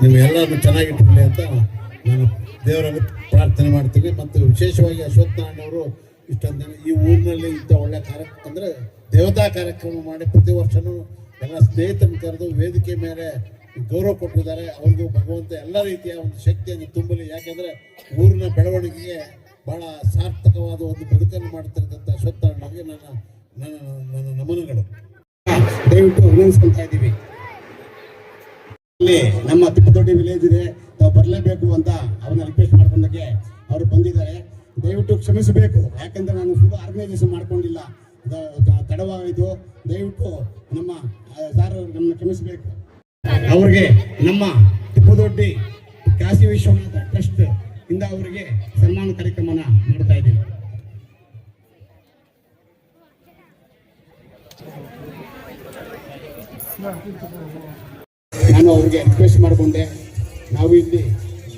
ನಿಮ್ಮೆಲ್ಲರನ್ನು ಚೆನ್ನಾಗಿಟ್ಟಿರಲಿ ಅಂತ ನಾನು ದೇವರಲ್ಲಿ ಪ್ರಾರ್ಥನೆ ಮಾಡ್ತೀನಿ ಮತ್ತು ವಿಶೇಷವಾಗಿ ಅಶ್ವತ್ಥನಾರಾಯಣ ಅವರು ಇಷ್ಟೊಂದು ದಿನ ಈ ಊರಿನಲ್ಲಿ ಇಂಥ ಒಳ್ಳೆ ಕಾರ್ಯ ಅಂದರೆ ದೇವತಾ ಕಾರ್ಯಕ್ರಮ ಮಾಡಿ ಪ್ರತಿ ವರ್ಷವೂ ಎಲ್ಲ ಸ್ನೇಹಿತರನ್ನು ಕರೆದು ವೇದಿಕೆ ಮೇಲೆ ಗೌರವ ಕೊಟ್ಟಿದ್ದಾರೆ. ಅವ್ರಿಗೂ ಭಗವಂತ ಎಲ್ಲ ರೀತಿಯ ಒಂದು ಶಕ್ತಿಯನ್ನು ತುಂಬಲಿ. ಯಾಕೆಂದರೆ ಊರಿನ ಬೆಳವಣಿಗೆಗೆ ಬಹಳ ಸಾರ್ಥಕವಾದ ಒಂದು ಬದುಕನ್ನು ಮಾಡ್ತಿರ್ತಕ್ಕಂಥ ಅಶ್ವತ್ಥ ನನ್ನ ನನ್ನ ನನ್ನ ನಮನಗಳು. ದಯವಿಟ್ಟು ಅಭಿನಂದಿಸ್ಕೊಳ್ತಾ ಇದ್ದೀವಿ. ನಮ್ಮ ತಿಪ್ಪದೊಡ್ಡಿ ವಿಲೇಜ್ ಇದೆ. ತಾವು ಬರಲೇಬೇಕು ಅಂತ ಅವ್ರನ್ನ ರಿಕ್ವೆಸ್ಟ್ ಮಾಡ್ಕೊಂಡಕ್ಕೆ ಅವರು ಬಂದಿದ್ದಾರೆ. ದಯವಿಟ್ಟು ಕ್ಷಮಿಸಬೇಕು. ಯಾಕಂದ್ರೆ ನಾನು ಫುಲ್ ಆರ್ಗನೈಸೇಷನ್ ಮಾಡ್ಕೊಂಡಿಲ್ಲ. ತಡವಾಯಿತು. ದಯವಿಟ್ಟು ನಮ್ಮ ಸಾರ್ ನಮ್ಮನ್ನ ಕ್ಷಮಿಸಬೇಕು. ಅವ್ರಿಗೆ ನಮ್ಮ ತಿಪ್ಪದೊಡ್ಡಿ ಕಾಶಿ ವಿಶ್ವನಾಥ ಟ್ರಸ್ಟ್ ಇಂದ ಅವರಿಗೆ ಸನ್ಮಾನ ಕಾರ್ಯಕ್ರಮನ ಮಾಡ್ತಾ ಇದ್ದೀವಿ. ನಾನು ಅವ್ರಿಗೆ ರಿಕ್ವೆಸ್ಟ್ ಮಾಡಿಕೊಂಡೆ, ನಾವು ಇಲ್ಲಿ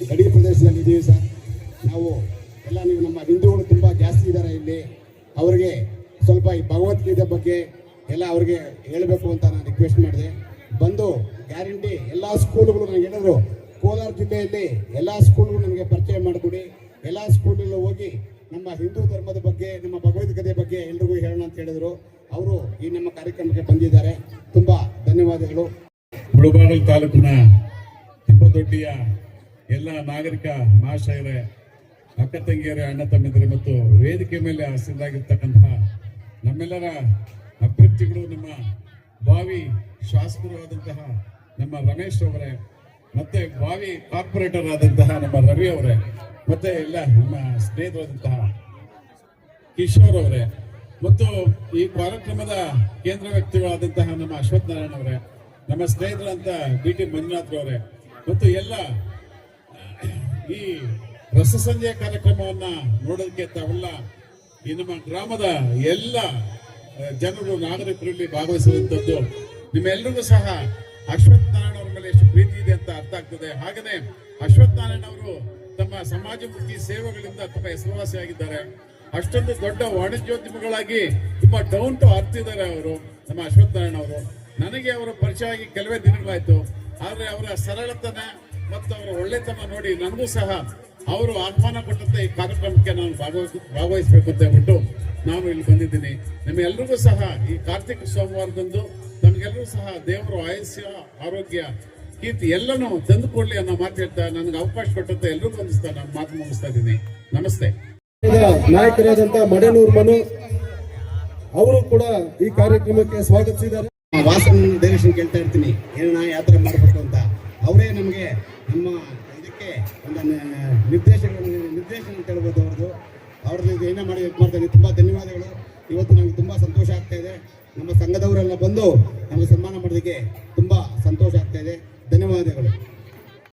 ಗಡಿ ಪ್ರದೇಶದಲ್ಲಿ ಇದ್ದೀವಿ ಸರ್. ನಾವು ಎಲ್ಲ ನೀವು ನಮ್ಮ ಹಿಂದೂಗಳು ತುಂಬ ಜಾಸ್ತಿ ಇದ್ದಾರೆ ಇಲ್ಲಿ. ಅವರಿಗೆ ಸ್ವಲ್ಪ ಈ ಭಗವದ್ಗೀತೆ ಬಗ್ಗೆ ಎಲ್ಲ ಅವ್ರಿಗೆ ಹೇಳಬೇಕು ಅಂತ ನಾನು ರಿಕ್ವೆಸ್ಟ್ ಮಾಡಿದೆ. ಬಂದು ಗ್ಯಾರಂಟಿ ಎಲ್ಲ ಸ್ಕೂಲ್ಗಳು ನನಗೆ ಹೇಳಿದ್ರು, ಕೋಲಾರ ಜಿಲ್ಲೆಯಲ್ಲಿ ಎಲ್ಲ ಸ್ಕೂಲ್ಗಳು ನಮಗೆ ಪರಿಚಯ ಮಾಡಿಕೊಡಿ. ಎಲ್ಲ ಸ್ಕೂಲಲ್ಲೂ ಹೋಗಿ ನಮ್ಮ ಹಿಂದೂ ಧರ್ಮದ ಬಗ್ಗೆ, ನಮ್ಮ ಭಗವದ್ಗೀತೆ ಬಗ್ಗೆ ಎಲ್ರಿಗೂ ಹೇಳೋಣ ಅಂತ ಹೇಳಿದ್ರು. ಅವರು ಈ ನಮ್ಮ ಕಾರ್ಯಕ್ರಮಕ್ಕೆ ಬಂದಿದ್ದಾರೆ. ತುಂಬ ಧನ್ಯವಾದಗಳು. ಮುಳುಬಾಗಲ್ ತಾಲೂಕಿನ ತಿಪ್ಪದೊಡ್ಡಿಯ ಎಲ್ಲ ನಾಗರಿಕ ಮಹಾಶಯರೇ ಅಕ್ಕ ತಂಗಿಯರೇ, ಅಣ್ಣ ತಮ್ಮಿದರೆ ಮತ್ತು ವೇದಿಕೆ ಮೇಲೆ ಹಸಿರಾಗಿರ್ತಕ್ಕಂತಹ ನಮ್ಮೆಲ್ಲರ ಅಭ್ಯರ್ಥಿಗಳು, ನಮ್ಮ ಭಾವಿ ಶಾಸಕರು ಆದಂತಹ ನಮ್ಮ ರಮೇಶ್ ಅವರೇ ಮತ್ತೆ ಭಾವಿ ಕಾರ್ಪೊರೇಟರ್ ಆದಂತಹ ನಮ್ಮ ರವಿ ಅವರೇ, ಮತ್ತೆ ಎಲ್ಲ ನಮ್ಮ ಸ್ನೇಹಿತರಾದಂತಹ ಕಿಶೋರ್ ಅವರೇ, ಮತ್ತು ಈ ಕಾರ್ಯಕ್ರಮದ ಕೇಂದ್ರ ವ್ಯಕ್ತಿಗಳಾದಂತಹ ನಮ್ಮ ಅಶ್ವಥ್ ನಾರಾಯಣ ಅವರೇ ನಮ್ಮ ಸ್ನೇಹಿತರಂತ ಬಿ ಟಿ ಮಂಜುನಾಥ್ ಅವರೇ ಮತ್ತು ಎಲ್ಲ, ಈ ರಸ ಸಂಜೆ ಕಾರ್ಯಕ್ರಮವನ್ನ ನೋಡೋದಕ್ಕೆ ತಾವೆಲ್ಲ ಈ ನಮ್ಮ ಗ್ರಾಮದ ಎಲ್ಲ ಜನರು, ನಾಗರಿಕರಲ್ಲಿ ಭಾಗವಹಿಸುವಂಥದ್ದು. ನಿಮ್ಮೆಲ್ಲರಿಗೂ ಸಹ ಅಶ್ವಥ್ ನಾರಾಯಣ ಅವರ ಮೇಲೆ ಎಷ್ಟು ಪ್ರೀತಿ ಇದೆ ಅಂತ ಅರ್ಥ ಆಗ್ತದೆ. ಹಾಗೇನೆ ಅಶ್ವಥ್ ನಾರಾಯಣ ಅವರು ತಮ್ಮ ಸಮಾಜಮುಖಿ ಸೇವೆಗಳಿಂದ ತುಂಬಾ ಹೆಸರುವಾಸಿಯಾಗಿದ್ದಾರೆ ಅಷ್ಟೊಂದು ದೊಡ್ಡ ವಾಣಿಜ್ಯೋದ್ಯಮಿಗಳಾಗಿ ತುಂಬಾ ಡೌನ್ ಟು ಅರ್ಥ ಇದ್ದಾರೆ ಅವರು, ನಮ್ಮ ಅಶ್ವಥ್ ನಾರಾಯಣ ಅವರು. ನನಗೆ ಅವರ ಪರಿಚಯ ಆಗಿ ಕೆಲವೇ ದಿನಗಳಾಯ್ತು. ಆದ್ರೆ ಅವರ ಸರಳತನ ಮತ್ತು ಅವರ ಒಳ್ಳೆತನ ನೋಡಿ ನನಗೂ ಸಹ ಅವರು ಆಹ್ವಾನ ಕೊಟ್ಟಂತೆ ಈ ಕಾರ್ಯಕ್ರಮಕ್ಕೆ ನಾನು ಭಾಗವಹಿಸ್ ಭಾಗವಹಿಸಬೇಕು ಅಂತ ಹೇಳ್ಬಿಟ್ಟು ನಾನು ಇಲ್ಲಿ ಬಂದಿದ್ದೀನಿ. ನಿಮ್ಮೆಲ್ಲರಿಗೂ ಸಹ ಈ ಕಾರ್ತಿಕ ಸೋಮವಾರದಂದು ನಮಗೆಲ್ಲರೂ ಸಹ ದೇವರು ಆಯುಷ್ಯ ಆರೋಗ್ಯ, ಕೀರ್ತಿ ಎಲ್ಲನೂ ತಂದುಕೊಳ್ಳಿ ಅನ್ನೋ ಮಾತು ಹೇಳ್ತಾ ನನಗೆ ಅವಕಾಶ ಕೊಟ್ಟಂತ ಎಲ್ಲರಿಗೂ ಅನಿಸ್ತಾ ನಾನು ಮಾತು ಮುಗಿಸ್ತಾ ಇದ್ದೀನಿ. ನಮಸ್ತೆ. ನಾಯಕರಾದಂತಹ ಮಡನೂರ್ ಮನು, ಅವರು ಕೂಡ ಈ ಕಾರ್ಯಕ್ರಮಕ್ಕೆ ಸ್ವಾಗತಿಸಿದ್ದಾರೆ. ವಾಸನ್ ಡೈರೆಕ್ಷನ್ ಕೇಳ್ತಾ ಇರ್ತೀನಿ. ಏನಣ್ಣ ಯಾವ ಥರ ಮಾಡಬೇಕು ಅಂತ. ಅವರೇ ನಮಗೆ ನಮ್ಮ ಇದಕ್ಕೆ ಒಂದು ನಿರ್ದೇಶಕ ನಿರ್ದೇಶನ ಅಂತ ಹೇಳ್ಬೋದು ಅವ್ರದ್ದು. ಅವ್ರದ್ದು ಏನೋ ಮಾಡಿ ಇದು ಮಾಡ್ತಾ ತುಂಬ ಧನ್ಯವಾದಗಳು. ಇವತ್ತು ನಮ್ಗೆ ತುಂಬ ಸಂತೋಷ ಆಗ್ತಾ ಇದೆ. ನಮ್ಮ ಸಂಘದವರೆಲ್ಲ ಬಂದು ನಮಗೆ ಸನ್ಮಾನ ಮಾಡೋದಕ್ಕೆ ತುಂಬ ಸಂತೋಷ ಆಗ್ತಾ ಇದೆ. ಧನ್ಯವಾದಗಳು.